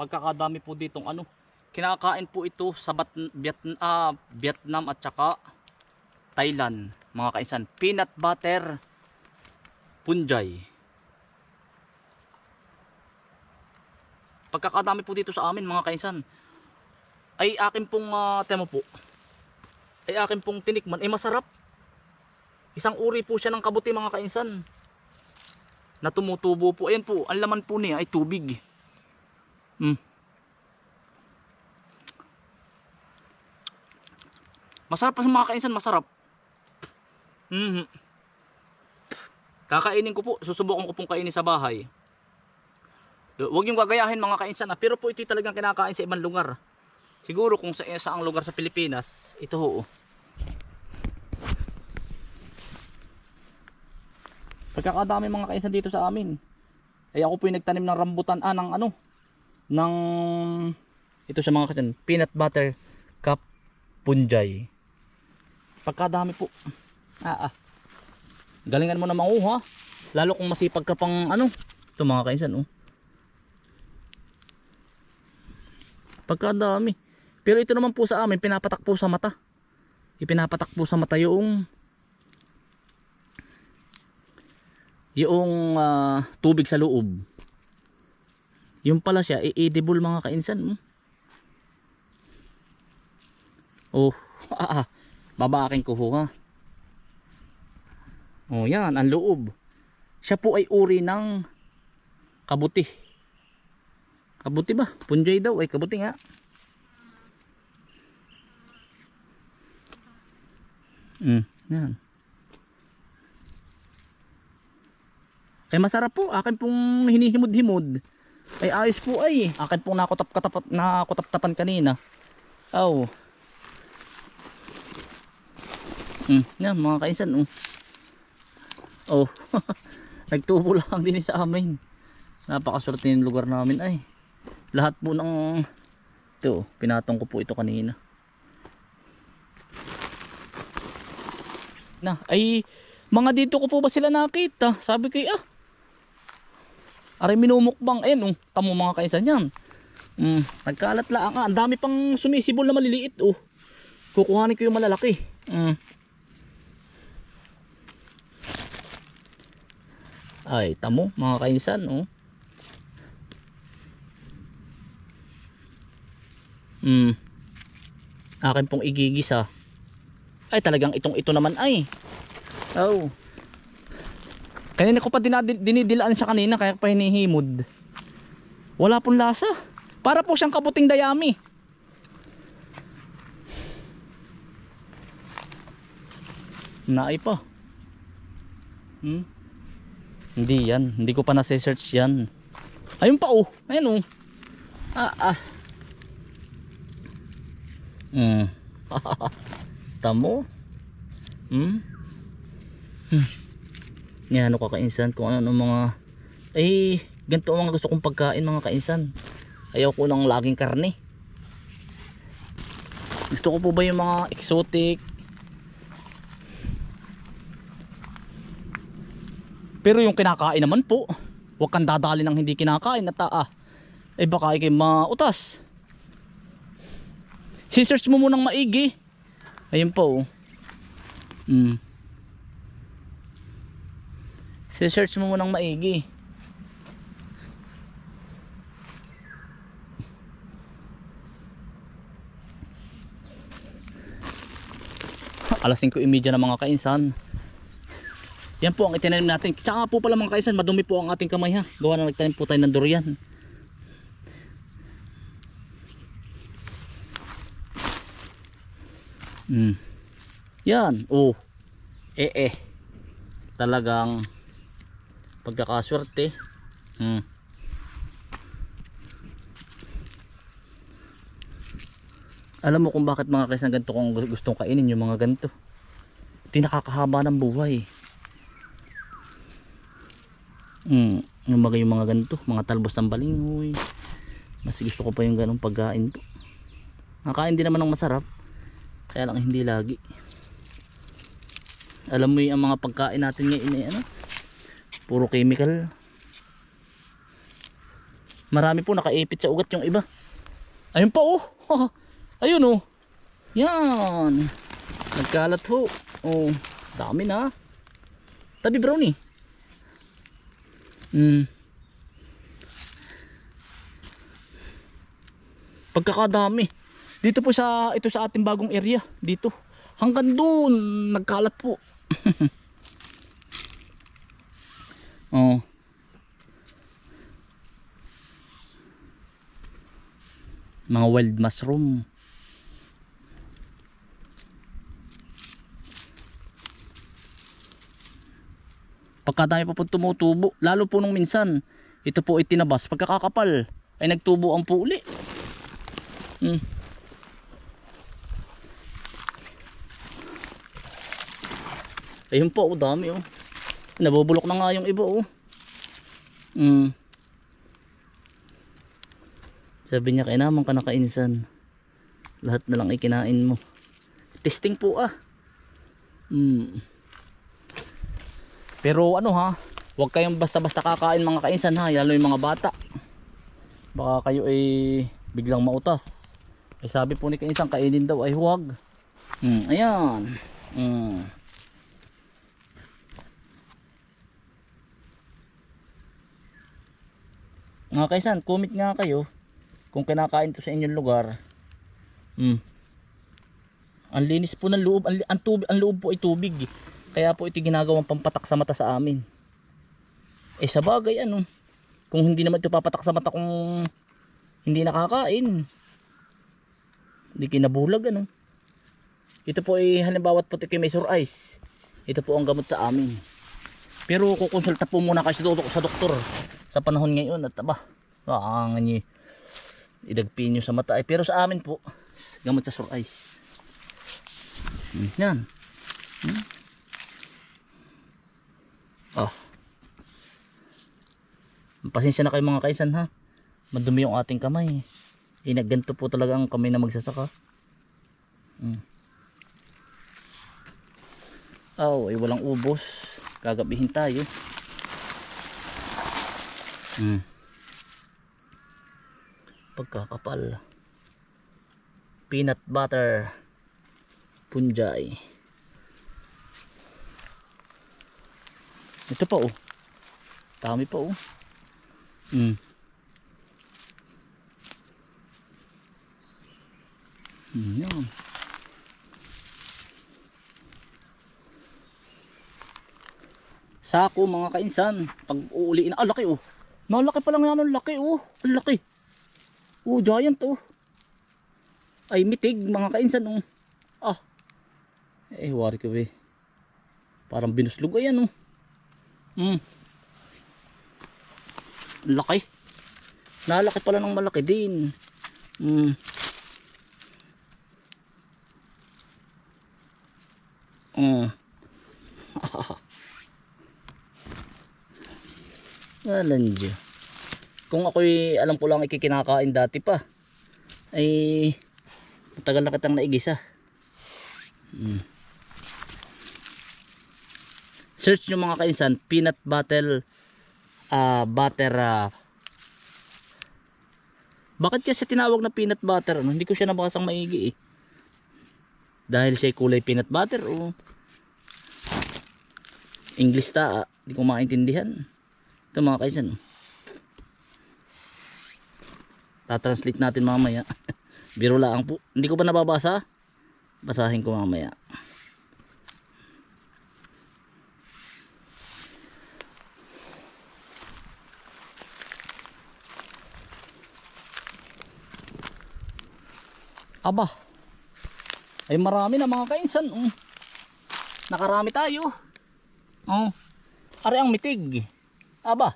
pagkakadami po ditong ano kinakain po ito sa Bat Vietnam, ah, Vietnam at saka Thailand mga kainsan. Peanut butter punjay. Pagkakadami po dito sa amin mga kainsan ay akin pong ah, tema po ay akin pong tinikman ay masarap. Isang uri po siya ng kabuti mga kainsan na tumutubo po. Ayan po ang laman po niya ay tubig mm. masarap pa mga kainsan masarap Mhm. kakainin ko po susubukan ko pong kainin sa bahay Huwag niyong gagayahin mga kainsan ah. Pero po ito talagang kinakain sa ibang lugar. Siguro kung sa saang lugar sa Pilipinas, ito ho. oh. Pagkakadami mga kainsan dito sa amin. Ay ako po yung nagtanim ng rambutan ah, ng ano, ng ito sa mga kainsan, peanut butter cup punjay. Pagkadami po. Ah, ah. Galingan mo na manguha. Lalo kung masipag ka pang ano, ito mga kainsan oh. Pagkadami. Pero ito naman po sa amin, pinapatak po sa mata. Ipinapatak po sa mata yung yung ah, tubig sa loob. Yung pala siya, i-edible mga kainsan. mm. Oh, ah, ah, babaking ko ho ha. Oh, yan, ang loob. Siya po ay uri ng kabuti. Kabuti ba? Punjay daw. Ay kabuti nga. Mm, yan. Ay masarap po. Akin pong hinihimod-himod. Ay ayos po ay. Akin pong nakutap-katapat nakutap-tapan kanina. Aw. Mm, yan mga kaisan. Oh. Oh. Nagtubo lang din sa amin. Napakaswerte ng lugar namin ay. Lahat po ng ito, pinatong ko po ito kanina. Na, ay mga dito ko po ba sila nakita? Sabi ko, ah. Aray minumukbang. Ayan, oh. Tamo mga kaisan yan. Mm, nagkalat lang. Ah, ang dami pang sumisibol na maliliit, oh. Kukuhanin ko yung malalaki. Mm. Ay, tamo mga kainsan, oh. Hmm. Akin pong igigisa. Ay talagang itong ito naman ay. Oh. Kanina ko pa dinadil, dinidilaan siya kanina kaya pa hinihimod. Wala pong lasa. Para po siyang kabuting dayami. Naay pa. Hmm? Hindi yan. Hindi ko pa nase-search yan. Ayun pa oh. Ayun oh. Ah ah. Mm. Tamo. Hmm? Hmm. Yan ano ka kainsan kung ano mga eh ganito ang mga gusto kong pagkain mga kainsan. Ayaw ko ng laging karne. Gusto ko po ba yung mga exotic Pero yung kinakain naman po, huwag kang dadali ng hindi kinakain at ah, eh baka ikay mautas. Si-search mo munang maigi. Ayun po. Oh. Mm. Si-search mo munang maigi. Alas 5.30 na mga kainsan. Yan po ang itinanim natin. Tsaka po pala mga kaisan, madumi po ang ating kamay ha. Gawa na nagtanim po tayo ng durian. Mm. Yan. Oh. Eh eh. Talagang pagkakaswerte. Mm. Alam mo kung bakit mga kaisan ganito kung gustong kainin yung mga ganito. Ito yung nakakahaba ng buhay. Mm, yung mga yung mga ganito, mga talbos ng balingoy. Mas gusto ko pa yung ganong pagkain po. Nakain din naman ng masarap. Kaya lang hindi lagi. Alam mo yung mga pagkain natin ngayon eh, ano? Puro chemical. Marami po nakaipit sa ugat yung iba. Ayun pa oh. Ayun oh. Yan. Nagkalat ho. Oh, dami na. Tabi brownie. Hmm. Pagkakadami. Dito po sa ito sa ating bagong area dito. Hanggang doon nagkalat po. oh. Mga wild mushroom. Pagkadami po po tumutubo, lalo po nung minsan, ito po ay tinabas. Pagkakakapal, ay nagtubo ang po uli. Hmm. Ayun po, oh, dami oh. Nabubulok na nga yung iba oh. Hmm. Sabi niya, kainaman ka na kainsan. Lahat na lang ikinain mo. Testing po ah. Hmm. Pero ano ha, huwag kayong basta-basta kakain mga kainsan ha, lalo yung mga bata. Baka kayo ay biglang mautas. Ay sabi po ni kainsan, kainin daw ay huwag. Hmm, ayan. Hmm. Mga kaisan, comment nga kayo kung kinakain to sa inyong lugar. Hmm. Ang linis po ng loob, ang, ang, tubig, ang loob po ay tubig. Kaya po ito ginagawang pampatak sa mata sa amin. Eh sa bagay ano, kung hindi naman ito papatak sa mata kung hindi nakakain. Hindi kinabulag ano. Ito po ay halimbawa po ito may eyes. Ito po ang gamot sa amin. Pero kukonsulta po muna kayo sa doktor, sa panahon ngayon at aba, ang niyo idagpin nyo sa mata. Eh, pero sa amin po, gamot sa sore eyes. Hmm, Yan. Hmm. Oh. Pasensya na kayo mga kaisan ha. Madumi yung ating kamay. Eh, nagganto po talaga ang kamay na magsasaka. Hmm. Oh, ay walang ubos. Gagabihin tayo. Hmm. Pagkakapal. Peanut butter. Punjay. Ito pa oh. Dami pa oh. Hmm. Hmm, yan. Sako mga kainsan. Pag uuliin. Ah, laki oh. Nalaki pa lang yan. Ang laki oh. Ang laki. Oh, giant oh. Ay, mitig mga kainsan oh. Ah. Eh, wari ko eh. Parang binuslog ayan oh. Ang Laki. Nalaki pala ng malaki din. Hmm. Hmm. Walang Diyo. Kung ako'y alam ko lang ikikinakain dati pa, ay matagal na kitang naigisa. Hmm. Search nyo mga kainsan, peanut butter, ah butter, ah, bakit kasi tinawag na peanut butter? Ano? Hindi ko siya nabasang maigi eh. Dahil siya kulay peanut butter o English ta, ah. hindi ko maintindihan. Ito mga kaisan. Tatranslate natin mamaya. Biro lang po. Hindi ko pa nababasa. Basahin ko mamaya. Aba. Ay marami na mga kainsan. Oh. Nakarami tayo. Oh. Ari ang mitig. Aba.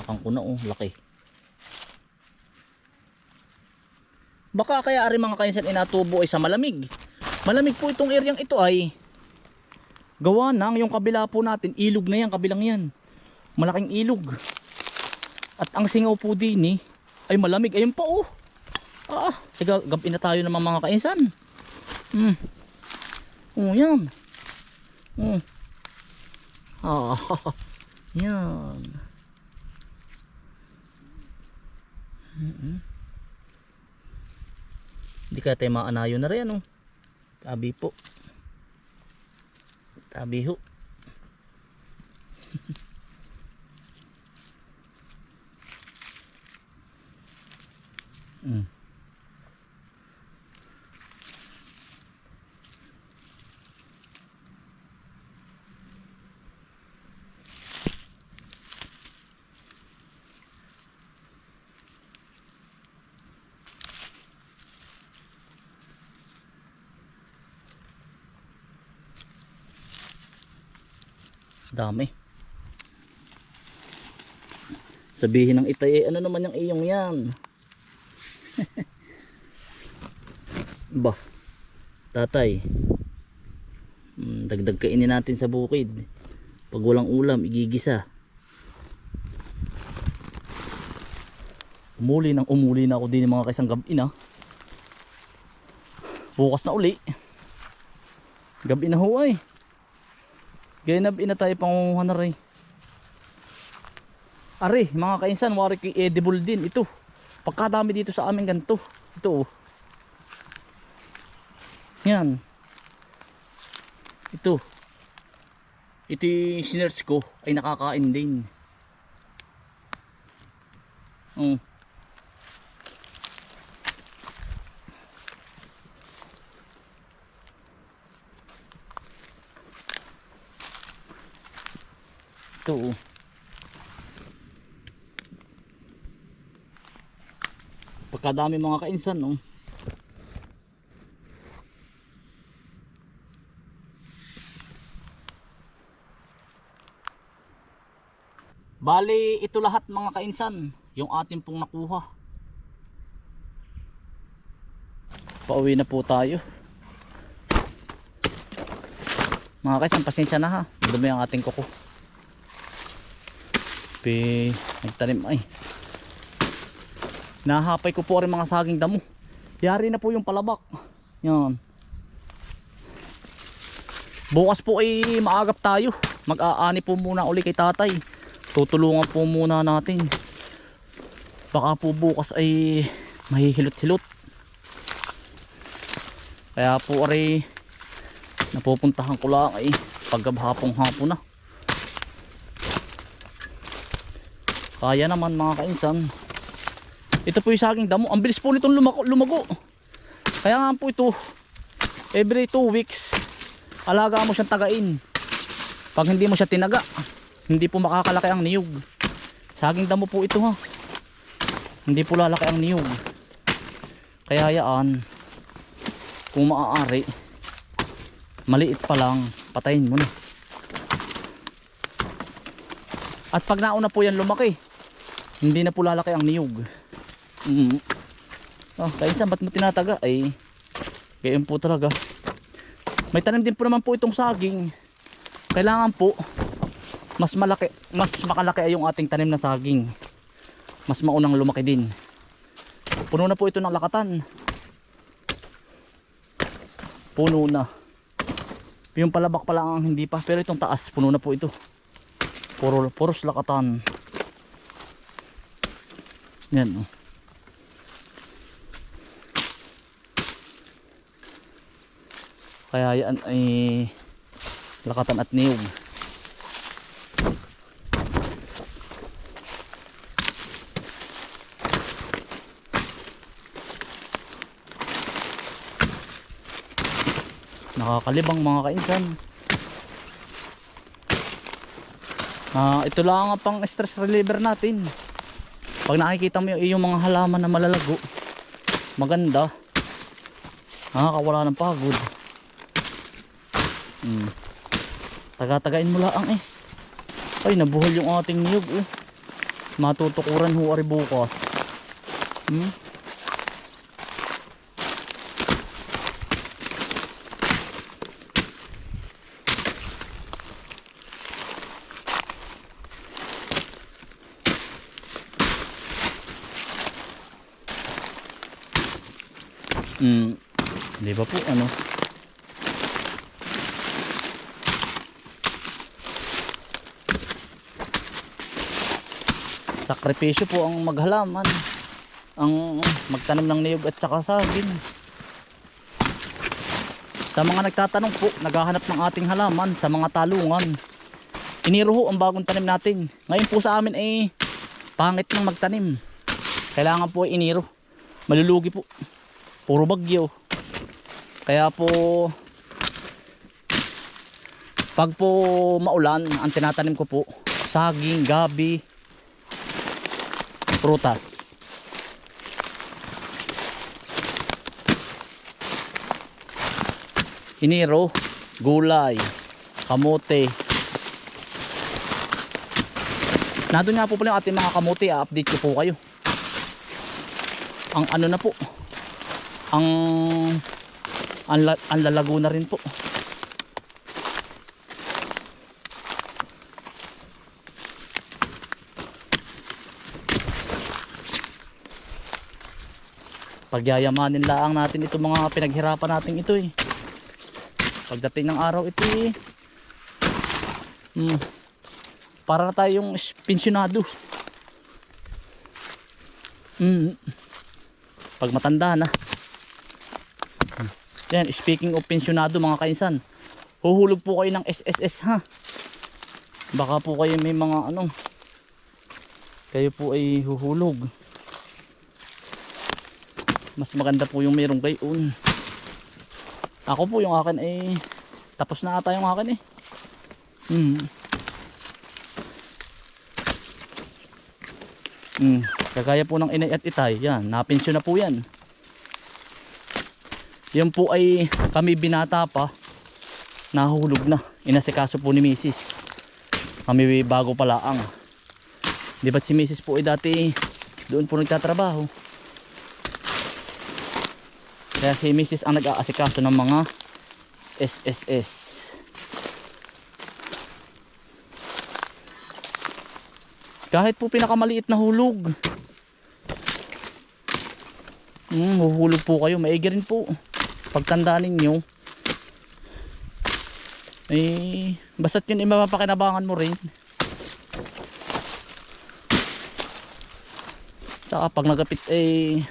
Akang ko na oh, laki. Baka kaya ari mga kainsan inatubo ay sa malamig. Malamig po itong areang ito ay gawa ng yung kabila po natin, ilog na yan, kabilang yan. Malaking ilog. At ang singaw po din eh, ay malamig. Ayun pa oh. Ah, sige, gabi na tayo naman mga kainsan. Hmm. Oh, yan. Oh. Ah, yan. Mm-mm. Hindi ka tayo maanayo na rin ano. Tabi po. Tabi ho. mm. Dami. Sabihin ng itay, eh, ano naman yung iyong yan? bah, tatay. Hmm, dagdag kainin natin sa bukid. Pag walang ulam, igigisa. Umuli nang umuli na ako din mga kaisang gabi na. Bukas na uli. Gabi na ho ay. Gaya na na tayo pangunguha na rin. Are, mga kainsan, wari kay edible din ito. Pagkadami dito sa amin ganito. Ito oh. Yan. Ito. Ito yung sinerge ko ay nakakain din. Oh. Ito oh. Pagkadami mga kainsan no. Bali ito lahat mga kainsan yung ating pong nakuha. Pauwi na po tayo. Mga kainsan pasensya na ha. Dumi ang ating kuko. Pi nagtanim ay. Nahapay ko po rin mga saging damo. Yari na po yung palabak. Yan. Bukas po ay maagap tayo. Mag-aani po muna uli kay tatay. Tutulungan po muna natin. Baka po bukas ay mahihilot-hilot. Kaya po ay napupuntahan ko lang ay pagkabhapong hapon na. Kaya naman mga kainsan. Ito po yung saging damo. Ang bilis po nitong lumago. lumago. Kaya nga po ito, every 2 weeks, alaga mo siyang tagain. Pag hindi mo siya tinaga, hindi po makakalaki ang niyog. Saging damo po ito ha. Hindi po lalaki ang niyog. Kaya yaan, kung maaari, maliit pa lang, patayin mo na. At pag nauna po yan lumaki, hindi na po lalaki ang niyog. Mm. Oh, kaya saan ba't mo tinataga? Ay, gayon po talaga. May tanim din po naman po itong saging. Kailangan po, mas malaki, mas makalaki ay yung ating tanim na saging. Mas maunang lumaki din. Puno na po ito ng lakatan. Puno na. Yung palabak pala ang hindi pa. Pero itong taas, puno na po ito. Puro, puros lakatan. Yan oh. Kaya yan ay lakatan at niyog. Nakakalibang mga kainsan. Ah, ito lang ang pang stress reliever natin. Pag nakikita mo yung, mga halaman na malalago, maganda. Nakakawala ng pagod. Hmm. Taga-tagain mo lang eh. Ay, nabuhol yung ating niyog eh. Matutukuran ho ari bukas. Hmm. Di ba po ano? Sakripisyo po ang maghalaman. ang magtanim ng niyog at saka saging. Sa mga nagtatanong po, naghahanap ng ating halaman sa mga talungan. Iniro ho ang bagong tanim natin. Ngayon po sa amin ay pangit ng magtanim. Kailangan po iniro. Malulugi po. Puro bagyo. Kaya po pag po maulan, ang tinatanim ko po saging, gabi, prutas. Iniro, gulay, kamote. Nandun nga po pala yung ating mga kamote, update ko po kayo. Ang ano na po, ang ang, la- ang lalago na rin po. Pagyayamanin laang natin ito mga pinaghirapan natin ito eh. Pagdating ng araw ito eh. Hmm, para tayong pensyonado. Hmm. Pag matanda na. Yan, speaking of pensyonado mga kainsan. Huhulog po kayo ng SSS ha. Baka po kayo may mga ano. Kayo po ay huhulog. Mas maganda po yung mayroong gayon. Ako po yung akin ay tapos na ata yung akin eh. Hmm. Hmm. Kagaya po ng inay at itay. Yan. Napensyon na po yan. Yan po ay kami binata pa. Nahulog na. Inasikaso po ni Mrs. Kami bago pala ang. Di ba't si Mrs. po ay dati doon po nagtatrabaho. Kaya si Mrs. ang nag-aasikaso ng mga SSS. Kahit po pinakamaliit na hulog. Hmm, huhulog po kayo. Maigi rin po. Pagtandaan ninyo. Eh, basta't yun mapapakinabangan mo rin. Tsaka pag nagapit eh,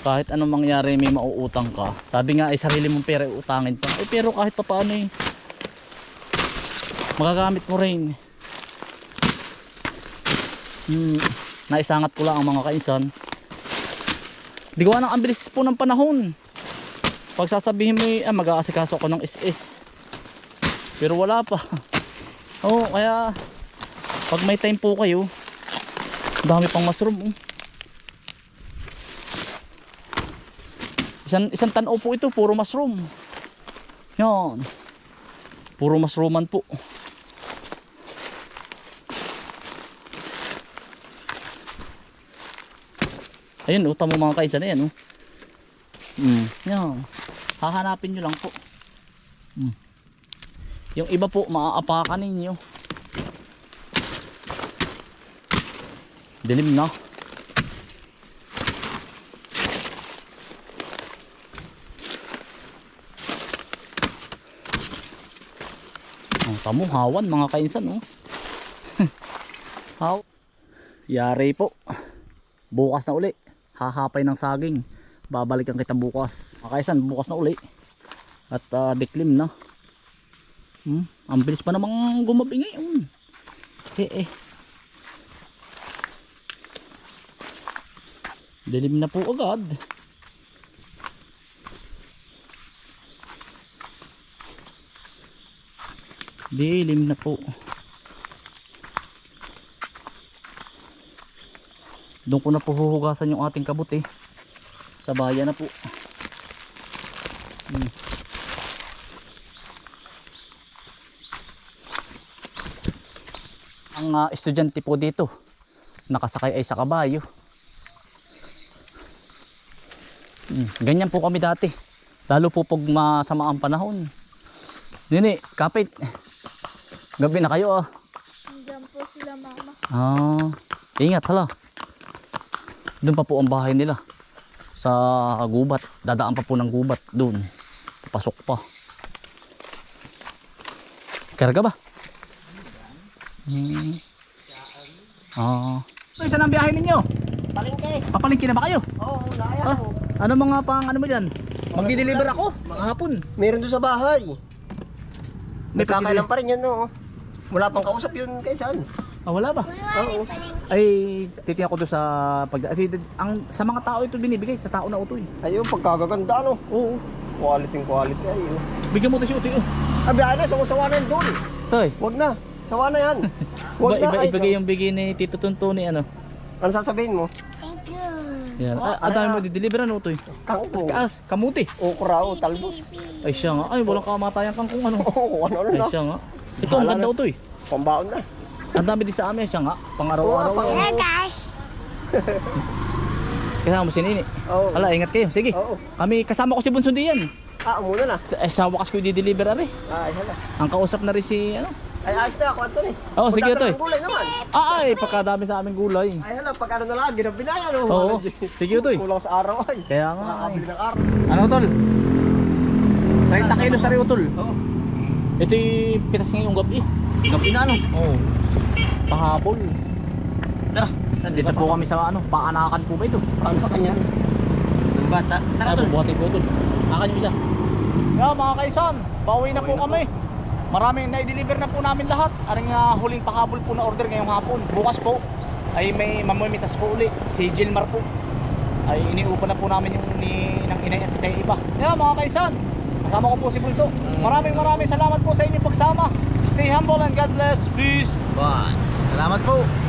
kahit anong mangyari may mauutang ka. Sabi nga ay sarili mong pera utangin pa. Eh pero kahit pa paano eh, magagamit mo rin. Hmm, naisangat ko lang ang mga kainsan. Di ko anong ang bilis po ng panahon. Pag sasabihin mo eh, ah, mag-aasikaso ako ng SS. Pero wala pa. Oo, kaya pag may time po kayo, dami pang mushroom. Oh. Isang, isang tanaw po ito, puro mushroom. Yan. Puro mushrooman po. Ayun, oh, tamo mga kaisa na yan, oh. Mm, yan. Hahanapin nyo lang po. Mm. Yung iba po, maaapakan ninyo. Dilim na. Ang tamo, hawan mga kainsan, oh. Haw. Yari po. Bukas na uli. Hahapay ng saging. Babalikan kita bukas. Mga kainsan, bukas na uli. At uh, diklim na. Hmm, ang bilis pa namang gumabi ngayon. Eh eh. Dilim na po agad. Dilim na po. Doon ko na po huhugasan yung ating kabuti. Sa bayan na po. Hmm. Ang ah, estudyante po dito, nakasakay ay sa kabayo. Hmm, ganyan po kami dati. Lalo po pag masama ang panahon. Nini, kapit. Gabi na kayo ah. Diyan po sila mama. Ah, ingat hala. Doon pa po ang bahay nila. Sa gubat. Dadaan pa po ng gubat doon. Papasok pa. Karga ba? Hmm. Ah. Uh, saan ang biyahe ninyo? Palengke. Papalingki na ba kayo? Oo, oh, naya Ah, ano mga pang ano mo dyan? Magdi-deliver ako, mga hapon. Meron doon sa bahay. May Nagkakailan pa rin yan, no? Wala pang kausap yun kay saan. Ah, wala ba? Oo. Ay, titingnan ko doon sa pag kasi ang sa mga tao ito binibigay sa tao na utoy. Ayun, pagkagaganda, no? Oo. Quality, quality. Ayun. Bigyan mo to si utoy. Oh. Abi, ano, sawa-sawa na yun doon. Toy. Wag na. Sawa na yan. Wag Iba, na. iba, ay, ibigay yung bigay ni Tito Tuntuni ano. Ano sasabihin mo? Thank you. Yan. Ah, ang dami mo di-deliver ano utoy. Kangkong. Kaas, kamuti. Okra o talbos. Ay siya nga. Ay, walang kamatayan kang kung ano. Oo, ano Ay na. siya nga. Ito ang ganda na. utoy. Pambaon na. Ang dami din sa amin siya nga. Pang araw-araw. Oo, pang- Hey guys. Kasama mo si Nini. Oo. Hala, ingat kayo. Sige. Oo. Kami kasama ko si Bunso diyan. Ah, muna na. Eh, sa wakas ko i-deliver ari. Ah, ay, hala. Ang kausap na rin si ano. Ay, ayos na ako, Anthony. Oo, sige, Punta ka Toy. ng gulay naman. Ah, ay, pagkadami sa aming gulay. Ay, hala, pag ano na lang, di na binaya, no? Oo. Ano, di- Sige, Toy. Kulang sa araw, ay. Kaya nga. Ay. Nakakabili ng araw. Ano tol? 30 kilos sa rin tol. Oo. Ito yung pitas ngayong gabi. Gabi na, no? Oo. Pahabol. Tara. Nandito po kami sa ano, paanakan po ba ito? Paano pa kanya? Ng bata. Tara, bubuhatin ko tol. Akan yung isa. Yeah, mga kaisan, pauwi na po kami. Maraming na-deliver na po namin lahat. Aring uh, huling pahabol po na order ngayong hapon. Bukas po ay may mamimitas po uli. Si Gilmar po. Ay iniupa na po namin yung ni, ng inay at iba. Yeah, mga kaisan, kasama ko po si Bulso. Maraming maraming salamat po sa inyong pagsama. Stay humble and God bless. Peace. Bye. Salamat po.